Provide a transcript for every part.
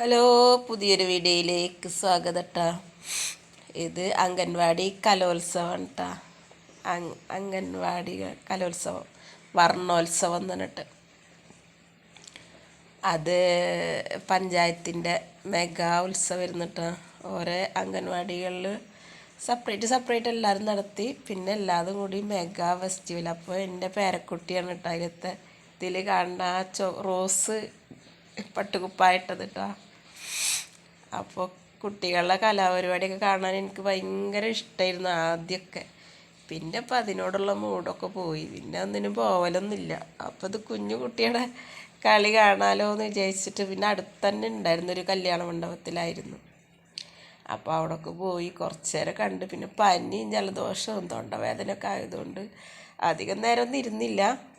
Hello പുതിയൊരു വീഡിയോയിലേക്ക് സ്വാഗതം കേട്ടോ ഇത് അംഗൻവാടി കലോത്സവം കേട്ടോ അംഗൻവാടി കലോത്സവം വർണോത്സവം എന്ന് പറഞ്ഞിട്ട് അത് പഞ്ചായത്തിന്റെ മെഗാ ഉത്സവം ഇരുന്നിട്ട് ഓരോ അംഗൻവാടികളിൽ സെപ്പറേറ്റ് സെപ്പറേറ്റ് എല്ലാവരും നടത്തി. പിന്നെ എല്ലാതും കൂടി മെഗാ ഫെസ്റ്റിവൽ. അപ്പോൾ എന്റെ പേരക്കുട്ടിയാണ് കേട്ടോ അതിലത്തെ ഇതിൽ കാണുന്ന ആ റോസ് പട്ടുകുപ്പായിട്ടത് കേട്ടോ അപ്പോൾ കുട്ടികളുടെ കലാപരിപാടിയൊക്കെ കാണാൻ എനിക്ക് ഭയങ്കര ഇഷ്ടമായിരുന്നു ആദ്യമൊക്കെ. പിന്നെ ഇപ്പം അതിനോടുള്ള മൂഡൊക്കെ പോയി. പിന്നെ ഒന്നിനും പോവലൊന്നുമില്ല. അപ്പോൾ ഇത് കുഞ്ഞു കുട്ടിയുടെ കളി കാണാലോ എന്ന് വിചാരിച്ചിട്ട് പിന്നെ അടുത്തന്നെ ഉണ്ടായിരുന്നു ഒരു കല്യാണ മണ്ഡപത്തിലായിരുന്നു. അപ്പോൾ അവിടെയൊക്കെ പോയി കുറച്ച് നേരം കണ്ട് പിന്നെ പനിയും ജലദോഷവും തൊണ്ടവേദനയൊക്കെ ആയതുകൊണ്ട് അധികം നേരം ഒന്നും ഇരുന്നില്ല.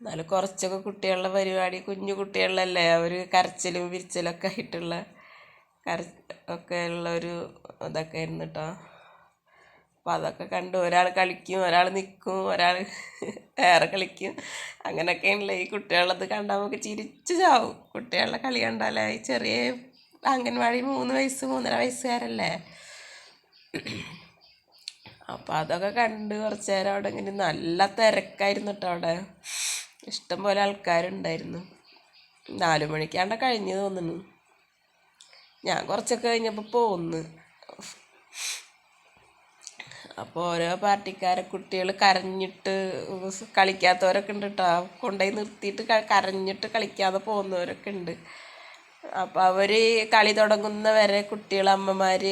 എന്നാലും കുറച്ചൊക്കെ കുട്ടികളുടെ പരിപാടി കുഞ്ഞു കുട്ടികളിലല്ലേ അവർ കരച്ചിലും വിരിച്ചിലൊക്കെ ആയിട്ടുള്ള കര ഒക്കെ ഉള്ള ഒരു ഇതൊക്കെ ആയിരുന്നു കേട്ടോ അപ്പം അതൊക്കെ കണ്ട്. ഒരാൾ കളിക്കും ഒരാൾ നിൽക്കും ഒരാൾ വേറെ കളിക്കും. അങ്ങനെയൊക്കെയാണല്ലോ ഈ കുട്ടികളത് കണ്ടാൽ നമുക്ക് ചിരിച്ചു ചാവും. കുട്ടികളുടെ കളി കണ്ടാലേ ഈ ചെറിയ അംഗൻവാടി മൂന്ന് വയസ്സ് മൂന്നര വയസ്സുകാരല്ലേ? അപ്പം അതൊക്കെ കണ്ട് കുറച്ച് നേരം അവിടെ ഇങ്ങനെ നല്ല തിരക്കായിരുന്നു കേട്ടോ അവിടെ. ഇഷ്ടംപോലെ ആൾക്കാരുണ്ടായിരുന്നു. നാല് മണിക്കാണ്ട കഴിഞ്ഞു തോന്നുന്നു. ഞാൻ കുറച്ചൊക്കെ കഴിഞ്ഞപ്പോൾ പോന്ന്. അപ്പോൾ ഓരോ പാർട്ടിക്കാരെ കുട്ടികൾ കരഞ്ഞിട്ട് കളിക്കാത്തവരൊക്കെ ഉണ്ട് കേട്ടോ കൊണ്ടുപോയി നിർത്തിയിട്ട് കരഞ്ഞിട്ട് കളിക്കാതെ പോകുന്നവരൊക്കെ ഉണ്ട്. അപ്പോൾ അവർ കളി തുടങ്ങുന്നവരെ കുട്ടികൾ അമ്മമാർ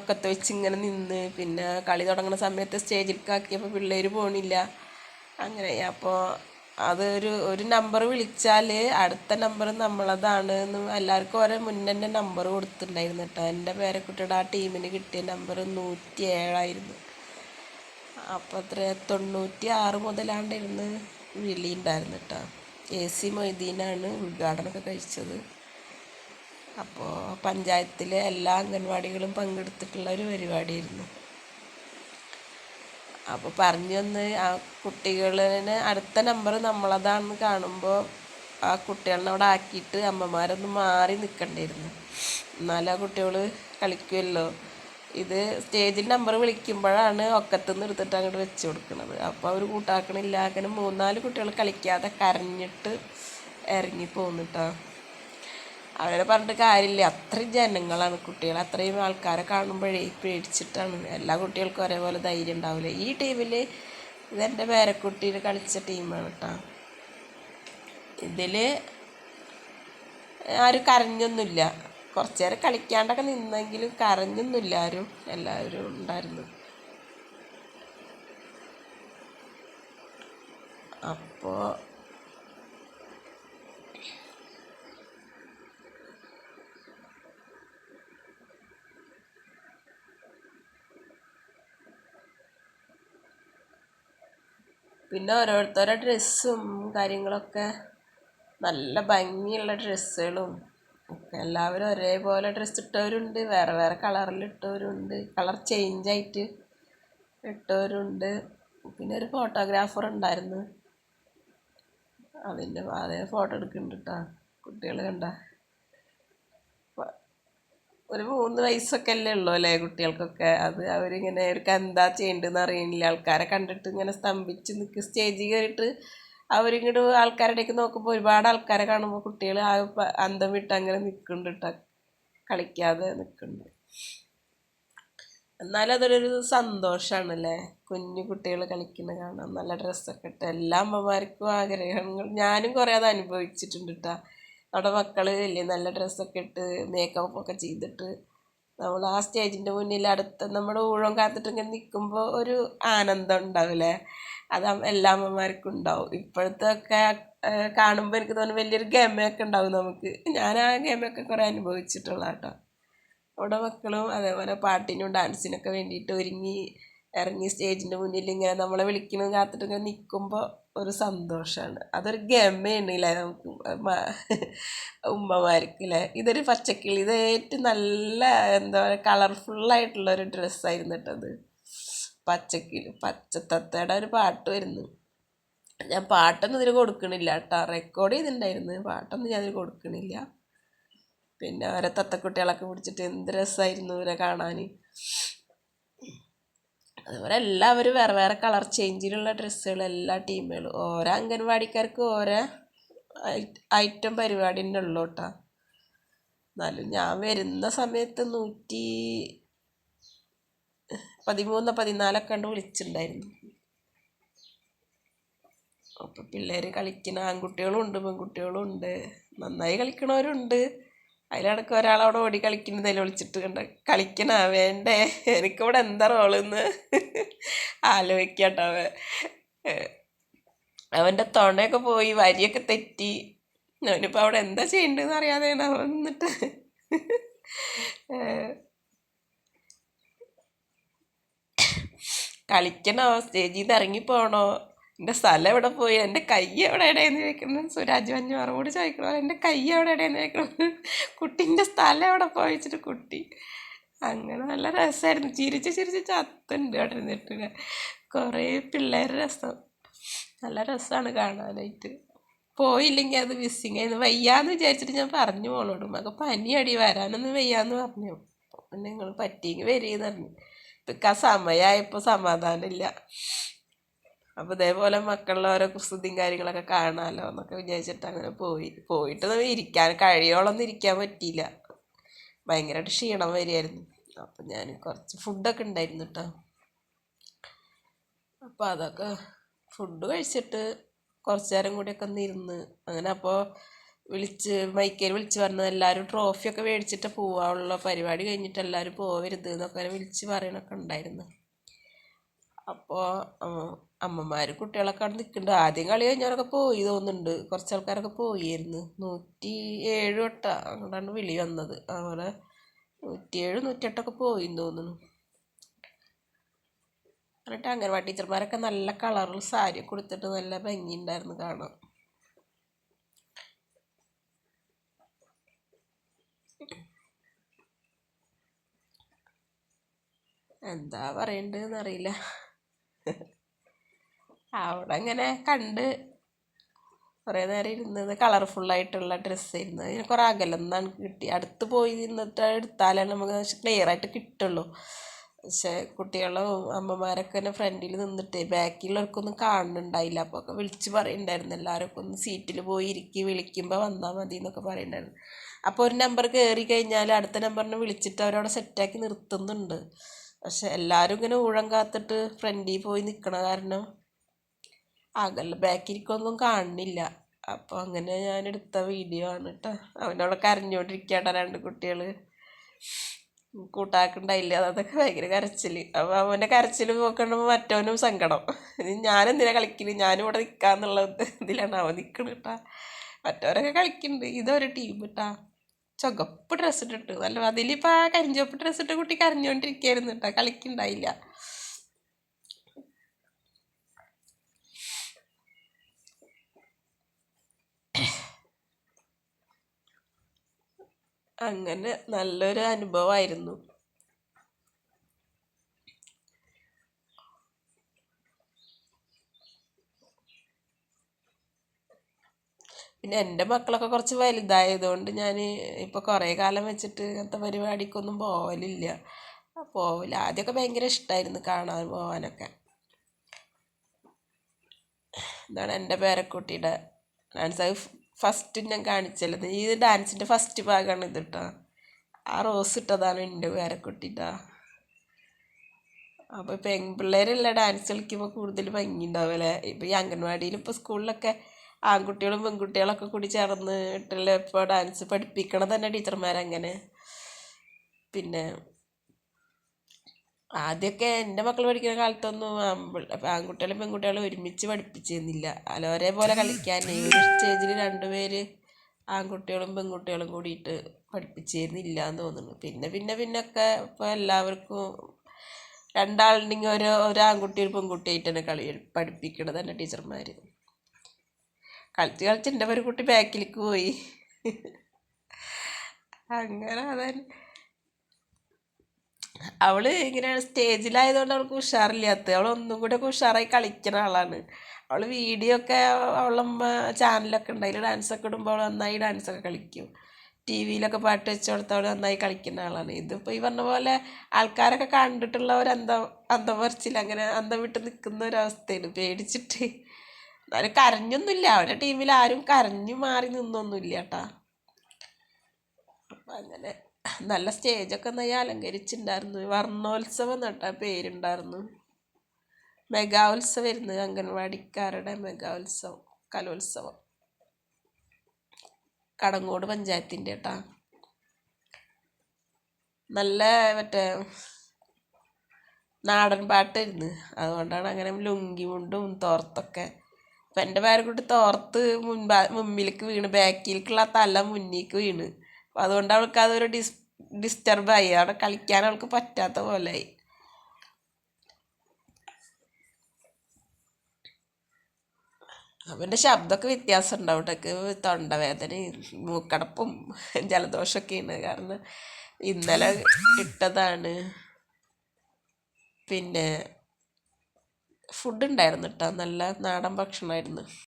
ഒക്കത്ത് വെച്ച് ഇങ്ങനെ നിന്ന് പിന്നെ കളി തുടങ്ങുന്ന സമയത്ത് സ്റ്റേജിൽ കാക്കിയപ്പോൾ പിള്ളേർ പോണില്ല. അങ്ങനെ അപ്പോൾ അതൊരു ഒരു നമ്പർ വിളിച്ചാൽ അടുത്ത നമ്പർ നമ്മളതാണ് എന്ന് എല്ലാവർക്കും ഓരോ മുന്നേ നമ്പർ കൊടുത്തിട്ടുണ്ടായിരുന്നു കേട്ടോ. എന്റെ പേരക്കുട്ടിയുടെ ആ ടീമിന് കിട്ടിയ നമ്പർ നൂറ്റി ഏഴായിരുന്നു അപ്പം അത്ര തൊണ്ണൂറ്റി ആറ് മുതലാണ്ടിരുന്ന് വിളി ഉണ്ടായിരുന്നു കേട്ടോ. എ സി മൊയ്തീനാണ് ഉദ്ഘാടനമൊക്കെ കഴിച്ചത്. അപ്പോൾ പഞ്ചായത്തിലെ എല്ലാ അംഗൻവാടികളും പങ്കെടുത്തിട്ടുള്ള ഒരു പരിപാടിയായിരുന്നു. അപ്പോൾ പറഞ്ഞു തന്ന് ആ കുട്ടികളിന് അടുത്ത നമ്പർ നമ്മളതാണെന്ന് കാണുമ്പോൾ ആ കുട്ടികളെ അവിടെ ആക്കിയിട്ട് അമ്മമാരൊന്ന് മാറി നിൽക്കണ്ടായിരുന്നു എന്നാലും ആ കുട്ടികൾ കളിക്കുമല്ലോ ഇത് സ്റ്റേജിൽ നമ്പർ വിളിക്കുമ്പോഴാണ് ഒക്കത്തുനിന്ന് എടുത്തിട്ട് അങ്ങോട്ട് വെച്ച് കൊടുക്കുന്നത് അപ്പോൾ അവർ കൂട്ടാക്കണില്ല. അങ്ങനെ മൂന്നാൽ കുട്ടികൾ കളിക്കാതെ കരഞ്ഞിട്ട് ഇറങ്ങി പോകുന്നിട്ടോ അവരെ പറഞ്ഞിട്ട് കാര്യമില്ല. അത്രയും ജനങ്ങളാണ് കുട്ടികൾ അത്രയും ആൾക്കാരെ കാണുമ്പോഴേ പേടിച്ചിട്ടാണ്. എല്ലാ കുട്ടികൾക്കും ഒരേപോലെ ധൈര്യം ഉണ്ടാവില്ല ഈ ടീമിൽ ഇതെന്റെ പേരക്കുട്ടിയിൽ കളിച്ച ടീമാണ് കേട്ടോ. ഇതിൽ ആരും കരഞ്ഞൊന്നുമില്ല. കുറച്ച് നേരം കളിക്കാണ്ടൊക്കെ നിന്നെങ്കിലും കരഞ്ഞൊന്നുമില്ല ആരും. എല്ലാവരും ഉണ്ടായിരുന്നു. അപ്പോൾ പിന്നെ ഓരോരുത്തരുടെ ഡ്രസ്സും കാര്യങ്ങളൊക്കെ നല്ല ഭംഗിയുള്ള ഡ്രസ്സുകളും. എല്ലാവരും ഒരേപോലെ ഡ്രസ്സ് ഇട്ടവരുണ്ട് വേറെ വേറെ കളറിൽ ഇട്ടവരുണ്ട് കളർ ചേഞ്ച് ആയിട്ട് ഇട്ടവരുണ്ട്. പിന്നെ ഒരു ഫോട്ടോഗ്രാഫർ ഉണ്ടായിരുന്നു. അതിന്റെ അതേ ഫോട്ടോ എടുക്കുന്നുണ്ട് കേട്ടോ കുട്ടികൾ കണ്ട. ഒരു മൂന്ന് വയസ്സൊക്കെ അല്ലേ ഉള്ളൂ അല്ലേ കുട്ടികൾക്കൊക്കെ? അത് അവരിങ്ങനെ അവർക്ക് എന്താ ചെയ്യേണ്ടതെന്ന് അറിയണില്ല. ആൾക്കാരെ കണ്ടിട്ട് ഇങ്ങനെ സ്തംഭിച്ച് നിൽക്കുക സ്റ്റേജിൽ കയറിയിട്ട് അവരിങ്ങോട്ട് ആൾക്കാരുടെ ഇടയ്ക്ക് നോക്കുമ്പോൾ ഒരുപാട് ആൾക്കാരെ കാണുമ്പോൾ കുട്ടികൾ ആ അന്തം വിട്ട് അങ്ങനെ നിൽക്കുന്നുണ്ട് കേട്ടോ കളിക്കാതെ നിൽക്കുന്നുണ്ട് എന്നാലും അതൊരു സന്തോഷമാണല്ലേ കുഞ്ഞു കുട്ടികൾ കളിക്കുന്ന കാണാൻ നല്ല ഡ്രസ്സൊക്കെ ഇട്ട്. എല്ലാ അമ്മമാർക്കും ആഗ്രഹങ്ങൾ. ഞാനും കുറേ അത് അനുഭവിച്ചിട്ടുണ്ട് കേട്ടോ അവിടെ മക്കൾ ഇല്ലേ നല്ല ഡ്രസ്സൊക്കെ ഇട്ട് മേക്കപ്പ് ഒക്കെ ചെയ്തിട്ട്. നമ്മൾ ആ സ്റ്റേജിന്റെ മുന്നിൽ അടുത്ത് നമ്മുടെ ഊഴം കാത്തിട്ട് ഇങ്ങനെ നിൽക്കുമ്പോൾ ഒരു ആനന്ദം ഉണ്ടാവില്ലേ അത് എല്ലാ അമ്മമാർക്കും ഉണ്ടാവും. ഇപ്പോഴത്തെ ഒക്കെ കാണുമ്പോൾ എനിക്ക് തോന്നുന്നു വലിയൊരു ഗമയൊക്കെ ഉണ്ടാവും നമുക്ക്. ഞാൻ ആ ഗമയൊക്കെ കുറേ അനുഭവിച്ചിട്ടുള്ള കേട്ടോ. അവിടെ മക്കളും അതേപോലെ പാട്ടിനും ഡാൻസിനൊക്കെ വേണ്ടിയിട്ട് ഒരുങ്ങി ഇറങ്ങി സ്റ്റേജിന്റെ മുന്നിൽ ഇങ്ങനെ നമ്മളെ വിളിക്കണം കാത്തിട്ട് ഇങ്ങനെ നിൽക്കുമ്പോൾ ഒരു സന്തോഷമാണ് അതൊരു ഗമയാണ് ഇല്ലേ നമുക്ക് ഉമ്മമാർക്ക് ഇല്ലേ ഇതൊരു പച്ചക്കിളി. ഇത് ഏറ്റവും നല്ല എന്താ പറയുക കളർഫുള്ളായിട്ടുള്ള ഒരു ഡ്രസ്സായിരുന്നു കേട്ടത് പച്ചക്കിളി പച്ചത്തത്തയുടെ ഒരു പാട്ട് വരുന്നു. ഞാൻ പാട്ടൊന്നും ഇതിന് കൊടുക്കണില്ല കേട്ടോ റെക്കോർഡ് ചെയ്തിട്ടുണ്ടായിരുന്നു പാട്ടൊന്നും ഞാൻ ഇതിന് കൊടുക്കണില്ല. പിന്നെ ഓരോ തത്തക്കുട്ടികളൊക്കെ പിടിച്ചിട്ട് എന്ത് രസമായിരുന്നു ഇവരെ കാണാൻ അതുപോലെ എല്ലാവരും വേറെ വേറെ കളർ ചേഞ്ചിലുള്ള ഡ്രസ്സുകൾ എല്ലാ ടീമുകളും ഓരോ അംഗൻവാടിക്കാർക്ക് ഓരോ ഐറ്റം പരിപാടി തന്നെ ഉള്ളൂ കേട്ടോ എന്നാലും ഞാൻ വരുന്ന സമയത്ത് നൂറ്റി പതിമൂന്ന് പതിനാലൊക്കെ കണ്ട് വിളിച്ചിട്ടുണ്ടായിരുന്നു. അപ്പം പിള്ളേർ കളിക്കുന്ന ആൺകുട്ടികളും ഉണ്ട് പെൺകുട്ടികളും ഉണ്ട്. നന്നായി കളിക്കണവരുണ്ട്. അതിലിടക്ക് ഒരാളവിടെ ഓടി കളിക്കുന്നതിൽ വിളിച്ചിട്ട് കണ്ട കളിക്കണ വേണ്ടേ? എനിക്കിവിടെ എന്താ റോളെന്ന് ആലോചിക്കട്ടോ അവൻ. അവന്റെ തൊണയൊക്കെ പോയി വരിയൊക്കെ തെറ്റി. അവനിപ്പോൾ അവിടെ എന്താ ചെയ്യേണ്ടതെന്ന് അറിയാതെയാണ് അവൻ നിന്നിട്ട് കളിക്കണോ? സ്റ്റേജിൽ നിന്ന് ഇറങ്ങിപ്പോണോ? എന്റെ സ്ഥലം എവിടെ പോയി? എന്റെ കൈ എവിടെ ഇടയെന്ന് ചോദിക്കണം സുരാജ് മഞ്ഞോറോട് ചോദിക്കണോ എന്റെ കൈ എവിടെ ഇടയെന്ന് ചോദിക്കണം കുട്ടീന്റെ സ്ഥലം എവിടെ പോയി വെച്ചിട്ട് കുട്ടി. അങ്ങനെ നല്ല രസമായിരുന്നു ചിരിച്ച് ചിരിച്ച് ചത്തുണ്ട് അവിടെ ഇരുന്നിട്ട്. കുറേ പിള്ളേരുടെ രസം. നല്ല രസമാണ് കാണാനായിട്ട്. പോയില്ലെങ്കിൽ അത് മിസ്സിങ് ആയിരുന്നു വയ്യാന്ന് വിചാരിച്ചിട്ട് ഞാൻ പറഞ്ഞു മോളോട്. മക പനിയടി. വരാനൊന്നും വയ്യാന്ന് പറഞ്ഞു. പിന്നെ നിങ്ങൾ പറ്റിയെങ്കിൽ വരികയെന്ന് പറഞ്ഞു. ഇപ്പം സമയമായപ്പോൾ സമാധാനമില്ല. അപ്പോൾ ഇതേപോലെ മക്കളുടെ ഓരോ കുസൃതിയും കാര്യങ്ങളൊക്കെ കാണാമല്ലോ എന്നൊക്കെ വിചാരിച്ചിട്ട് അങ്ങനെ പോയി. പോയിട്ട് ഇരിക്കാൻ കഴിയോളൊന്നും ഇരിക്കാൻ പറ്റിയില്ല. ഭയങ്കരമായിട്ട് ക്ഷീണം വരികയായിരുന്നു. അപ്പം ഞാൻ കുറച്ച് ഫുഡൊക്കെ ഉണ്ടായിരുന്നു കേട്ടോ അപ്പോൾ അതൊക്കെ ഫുഡ് കഴിച്ചിട്ട് കുറച്ച് നേരം കൂടിയൊക്കെ ഒന്ന് ഇരുന്ന് അങ്ങനെ അപ്പോൾ വിളിച്ച് മൈക്കേൽ വിളിച്ച് പറഞ്ഞത് എല്ലാവരും ട്രോഫിയൊക്കെ മേടിച്ചിട്ട് പോവാനുള്ള പരിപാടി കഴിഞ്ഞിട്ട് എല്ലാവരും പോവരുത് എന്നൊക്കെ വിളിച്ച് പറയണൊക്കെ ഉണ്ടായിരുന്നു. അപ്പോൾ അമ്മമാർ കുട്ടികളൊക്കെ അവിടെ നിൽക്കുന്നുണ്ട്. ആദ്യം കളി കഴിഞ്ഞവരൊക്കെ പോയി തോന്നുന്നുണ്ട്. കുറച്ച് ആൾക്കാരൊക്കെ പോയിരുന്നു. നൂറ്റി ഏഴ് വട്ട അങ്ങോട്ടാണ് വിളി വന്നത്. അതുപോലെ നൂറ്റിയേഴ് നൂറ്റിയെട്ടൊക്കെ പോയി തോന്നുന്നു. എന്നിട്ട് അംഗൻവാടി ടീച്ചർമാരൊക്കെ നല്ല കളറിൽ സാരി കൊടുത്തിട്ട് നല്ല ഭംഗിയുണ്ടായിരുന്നു കാണാൻ. എന്താ പറയണ്ടെന്ന് അറിയില്ല അവിടെ അങ്ങനെ കണ്ട് കുറേ നേരം ഇരുന്നത് കളർഫുള്ളായിട്ടുള്ള ഡ്രസ്സായിരുന്നു. അതിന് കുറേ അകലെന്നാണ് കിട്ടി. അടുത്ത് പോയി നിന്നിട്ട് എടുത്താലേ നമുക്ക് ക്ലിയർ ആയിട്ട് കിട്ടുള്ളൂ. പക്ഷേ കുട്ടികളും അമ്മമാരൊക്കെ തന്നെ ഫ്രണ്ടിൽ നിന്നിട്ട് ബാക്കിലുള്ളവർക്കൊന്നും കാണുന്നുണ്ടായില്ല. അപ്പോൾ ഒക്കെ വിളിച്ച് പറയുന്നുണ്ടായിരുന്നു എല്ലാവരൊക്കെ ഒന്ന് സീറ്റിൽ പോയി ഇരിക്കി വിളിക്കുമ്പോൾ വന്നാൽ മതി എന്നൊക്കെ പറയുന്നുണ്ടായിരുന്നു അപ്പോൾ ഒരു നമ്പർ കയറി കഴിഞ്ഞാൽ അടുത്ത നമ്പറിനെ വിളിച്ചിട്ട് അവരവിടെ സെറ്റാക്കി നിർത്തുന്നുണ്ട്. പക്ഷെ എല്ലാവരും ഇങ്ങനെ ഊഴം കാത്തിട്ട് ഫ്രണ്ടിൽ പോയി നിൽക്കണ കാരണം അകല ബാക്കിരിക്കൊന്നും കാണുന്നില്ല അപ്പോൾ അങ്ങനെ ഞാൻ എടുത്ത വീഡിയോ ആണ് കേട്ടോ അവനവിടെ കരഞ്ഞുകൊണ്ടിരിക്കട്ടെ രണ്ട് കുട്ടികൾ കൂട്ടാക്കുണ്ടായില്ല അതൊക്കെ ഭയങ്കര കരച്ചിൽ അപ്പോൾ അവന്റെ കരച്ചിൽ നോക്കണ്ടുമ്പോൾ മറ്റവനും സങ്കടം. ഞാനെന്തിനാ ഞാനും ഇവിടെ നിൽക്കാന്നുള്ള ഇതിലാണ് അവൻ നിൽക്കണ കേട്ടാ മറ്റവരൊക്കെ കളിക്കുന്നുണ്ട് ഇതൊരു ടീം കേട്ടാ ചുവപ്പ് ഡ്രസ്സ് ഇട്ടിട്ട്. നല്ല അതിലിപ്പോൾ ആ കരിഞ്ചുവപ്പ് ഡ്രസ്സ് ഇട്ട് കുട്ടി കരഞ്ഞുകൊണ്ടിരിക്കുകയായിരുന്നു കേട്ടോ കളിക്കുണ്ടായില്ല. അങ്ങനെ നല്ലൊരു അനുഭവമായിരുന്നു പിന്നെ എന്റെ മക്കളൊക്കെ കുറച്ച് വലുതായതുകൊണ്ട് ഞാൻ ഇപ്പോൾ കുറേ കാലം വെച്ചിട്ട് ഇങ്ങനത്തെ പരിപാടിക്കൊന്നും പോവലില്ല. പോവില്ല ആദ്യമൊക്കെ ഭയങ്കര ഇഷ്ടമായിരുന്നു കാണാൻ പോവാനൊക്കെ. ഇതാണ് എന്റെ പേരക്കുട്ടിയുടെ ഡാൻസ്. അത് ഫസ്റ്റ് ഞാൻ കാണിച്ചല്ലോ ഈ ഡാൻസിന്റെ ഫസ്റ്റ് ഭാഗമാണ് ഇത് കേട്ടോ ആ റോസ് ഇട്ടതാണ് എന്റെ പേരക്കുട്ടിട്ടാ അപ്പോൾ പെൺപിള്ളേരുള്ള ഡാൻസ് കളിക്കുമ്പോൾ കൂടുതൽ ഭംഗി ഉണ്ടാവില്ലേ? ഇപ്പോൾ ഈ അംഗൻവാടിയിൽ ഇപ്പോൾ സ്കൂളിലൊക്കെ ആൺകുട്ടികളും പെൺകുട്ടികളൊക്കെ കൂടി ചേർന്നിട്ടുള്ള ഇപ്പോൾ ഡാൻസ് പഠിപ്പിക്കണം തന്നെ ടീച്ചർമാരങ്ങനെ. പിന്നെ ആദ്യമൊക്കെ എന്റെ മക്കൾ പഠിക്കുന്ന കാലത്തൊന്നും ആൺകുട്ടികളും പെൺകുട്ടികളും ഒരുമിച്ച് പഠിപ്പിച്ചിരുന്നില്ല. അല്ല ഒരേപോലെ കളിക്കാൻ ഒരു സ്റ്റേജിൽ രണ്ടുപേര് ആൺകുട്ടികളും പെൺകുട്ടികളും കൂടിയിട്ട് പഠിപ്പിച്ചിരുന്നില്ല എന്ന് തോന്നുന്നു. പിന്നെ പിന്നെ പിന്നൊക്കെ ഇപ്പോൾ എല്ലാവർക്കും രണ്ടാളുണ്ടെങ്കിൽ ഒരു ഒരു ആൺകുട്ടി ഒരു പെൺകുട്ടിയായിട്ട് തന്നെ കളി പഠിപ്പിക്കണത് തന്നെ ടീച്ചർമാർ കളിച്ച് കളിച്ച് എന്റെ ഒരു കുട്ടി ബാക്കിലേക്ക് പോയി. അങ്ങനെ അതെ. അവൾ ഇങ്ങനെയാണ് സ്റ്റേജിലായതുകൊണ്ട് അവൾക്ക് ഉഷാറില്ലാത്ത അവൾ ഒന്നും കൂടെ ഒക്കെ ഉഷാറായി കളിക്കുന്ന ആളാണ്. അവൾ വീഡിയോ ഒക്കെ അവളമ്മ ചാനലൊക്കെ ഉണ്ട്. അതിൽ ഡാൻസൊക്കെ ഇടുമ്പോൾ അവൾ നന്നായി ഡാൻസൊക്കെ കളിക്കും. ടി വിയിലൊക്കെ പാട്ട് വെച്ച് അവൾ നന്നായി കളിക്കുന്ന ആളാണ്. ഇതിപ്പോൾ ഈ പറഞ്ഞ പോലെ ആൾക്കാരൊക്കെ കണ്ടിട്ടുള്ളവർ അന്തം അന്തം പറിച്ചില്ല അങ്ങനെ അന്തം വിട്ട് നിൽക്കുന്ന ഒരവസ്ഥയാണ് പേടിച്ചിട്ട് എന്നാലും കരഞ്ഞൊന്നുമില്ല. അവരുടെ ടീമിൽ ആരും കരഞ്ഞു മാറി നിന്നൊന്നുമില്ല കേട്ടാ. അപ്പം അങ്ങനെ നല്ല സ്റ്റേജൊക്കെ നന്നായി അലങ്കരിച്ചിട്ടുണ്ടായിരുന്നു വർണോത്സവം നട്ട പേരുണ്ടായിരുന്നു. മെഗാ ഉത്സവം ഇരുന്ന് അംഗൻവാടിക്കാരുടെ മെഗാ ഉത്സവം കലോത്സവം. കടങ്ങോട് പഞ്ചായത്തിന്റെ കേട്ടാ. നല്ല മറ്റേ നാടൻ പാട്ടായിരുന്നു. അതുകൊണ്ടാണ് അങ്ങനെ ലുങ്കി മുണ്ടും തോർത്തൊക്കെ അപ്പം എന്റെ പേരക്കുട്ടി തോർത്ത് മുൻപാ മുമ്പിലേക്ക് വീണ് ബാക്കിലേക്കുള്ള തല മുന്നിലേക്ക് വീണ്. അപ്പം അതുകൊണ്ട് അവൾക്ക് അതൊരു ഡിസ് ഡിസ്റ്റർബായി. അവിടെ കളിക്കാൻ അവൾക്ക് പറ്റാത്ത പോലെയായി അവന്റെ ശബ്ദമൊക്കെ വ്യത്യാസം ഉണ്ടാവും കേട്ടോ തൊണ്ടവേദനയും മൂക്കടപ്പും ജലദോഷമൊക്കെയാണ്. കാരണം ഇന്നലെ ഇട്ടതാണ്. പിന്നെ ഫുഡ് ഉണ്ടായിരുന്നു കേട്ടോ നല്ല നാടൻ ഭക്ഷണമായിരുന്നു